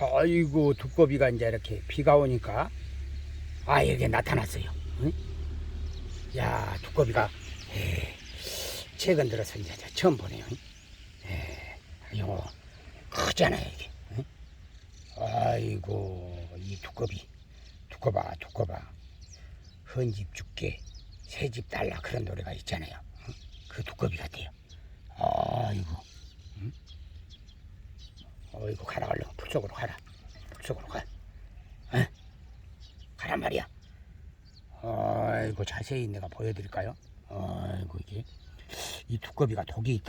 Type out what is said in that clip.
아이고 두꺼비가 이제 이렇게 비가 오니까 아 이게 나타났어요. 응? 야 두꺼비가 에, 최근 들어서 이제 저 처음 보네요. 에, 이 거 크잖아요 이게. 응? 아이고 이 두꺼비 두꺼봐 두꺼봐 헌집 죽게 새집 달라 그런 노래가 있잖아요. 응? 그 두꺼비 같아요. 아이고. 응? 어이구 가라 얼른 풀속으로 가라. 풀속으로 가. 에? 가란 말이야. 아이고 자세히 내가 보여드릴까요? 아이고 이게 이 두꺼비가 독이 있다